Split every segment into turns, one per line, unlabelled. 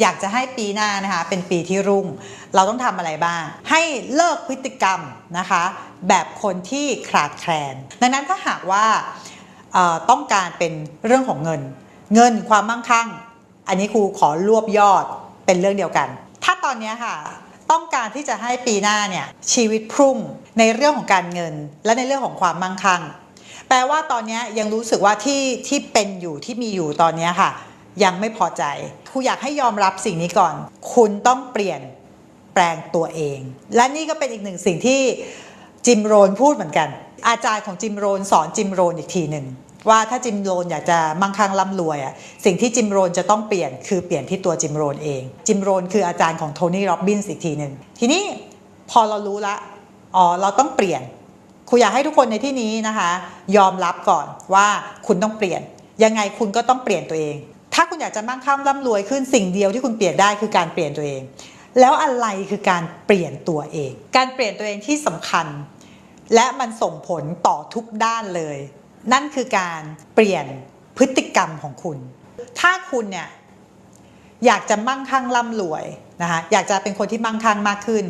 อยากจะให้ปีหน้านะคะเป็นปีที่รุ่ง เราต้องทำอะไรบ้าง ให้เลิกพฤติกรรมนะคะ แบบคนที่ขาดแคลน ดังนั้นถ้าหากว่าต้องการเป็นเรื่องของเงิน เงินความมั่งคั่ง อันนี้ครูขอรวบยอดเป็นเรื่องเดียวกัน ถ้าตอนนี้ค่ะต้องการที่จะให้ปีหน้าเนี่ยชีวิตพุ่งในเรื่องของการเงิน และในเรื่องของความมั่งคั่ง แปลว่าตอนนี้ยังรู้สึกว่าที่ที่เป็นอยู่ที่มีอยู่ตอนนี้ค่ะ ยังไม่พอใจครูอยากให้ยอมรับสิ่งนี้ก่อน คุณต้องเปลี่ยนแปลงตัวเอง และนี่ก็เป็นอีกหนึ่งสิ่งที่จิมโรนพูดเหมือนกัน อาจารย์ของจิมโรนสอนจิมโรนอีกทีหนึ่งว่าถ้าจิมโรนอยากจะมั่งคั่งร่ำรวยอะสิ่งที่จิมโรนจะต้องเปลี่ยนคือเปลี่ยนที่ตัวจิมโรนเอง จิมโรนคืออาจารย์ของโทนี่โรบบินส์อีกทีหนึ่งทีนี้พอเรารู้ละอ๋อเราต้องเปลี่ยนครูอยากให้ทุกคนในที่นี้นะคะ ยอมรับก่อนว่าคุณต้องเปลี่ยน ยังไงคุณก็ต้องเปลี่ยนตัวเอง ถ้าคุณอยากจะมั่งคั่งร่ำรวยขึ้นสิ่งเดียวที่คุณเปลี่ยนได้คือการเปลี่ยนตัวเอง แล้วอะไรคือการเปลี่ยนตัวเอง การเปลี่ยนตัวเองที่สำคัญ และมันส่งผลต่อทุกด้านเลย นั่นคือการเปลี่ยนพฤติกรรมของคุณ ถ้าคุณเนี่ยอยากจะมั่งคั่งร่ำรวยนะคะอยากจะเป็นคนที่มั่งคั่งมากขึ้น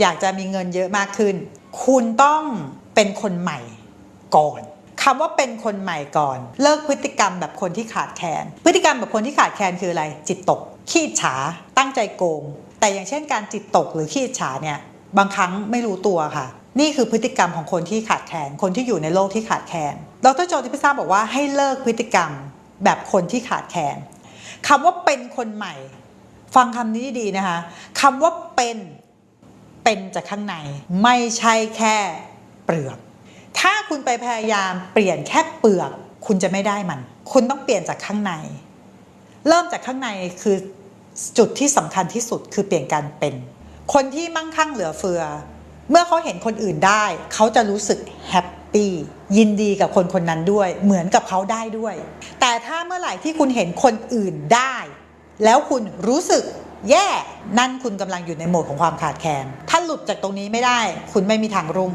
อยากจะมีเงินเยอะมากขึ้น คุณต้องเป็นคนใหม่ก่อน คำว่าเป็นคนใหม่ก่อน เลิกพฤติกรรมแบบคนที่ขาดแคลนพฤติกรรมแบบคนที่ขาดแคลนคืออะไร จิตตก ขี้ฉา ตั้งใจโกง แต่อย่างเช่นการจิตตกหรือขี้ฉาเนี่ยบางครั้งไม่รู้ตัวค่ะ นี่คือพฤติกรรมของคนที่ขาดแคลนคนที่อยู่ในโลกที่ขาดแคลนดรโจทิพิซาบอกว่าให้เลิกพฤติกรรมแบบคนที่ขาดแคลนคำว่าเป็นคนใหม่ ฟังคำนี้ดีนะคะคำว่าเป็นเป็นจากข้างใน ไม่ใช่แค่เปลือก ถ้าคุณไปพยายามเปลี่ยนแค่เปลือก คุณจะไม่ได้มัน คุณต้องเปลี่ยนจากข้างใน เริ่มจากข้างในคือจุดที่สำคัญที่สุดคือเปลี่ยนการเป็น คนที่มั่งคั่งเหลือเฟือ เมื่อเขาเห็นคนอื่นได้ เขาจะรู้สึกแฮปปี้ยินดีกับคนคนนั้นด้วย เหมือนกับเขาได้ด้วย แต่ถ้าเมื่อไหร่ที่คุณเห็นคนอื่นได้ แล้วคุณรู้สึกแย่ นั่นคุณกำลังอยู่ในโหมดของความขาดแคลนถ้าหลุดจากตรงนี้ไม่ได้ คุณไม่มีทางรุ่ง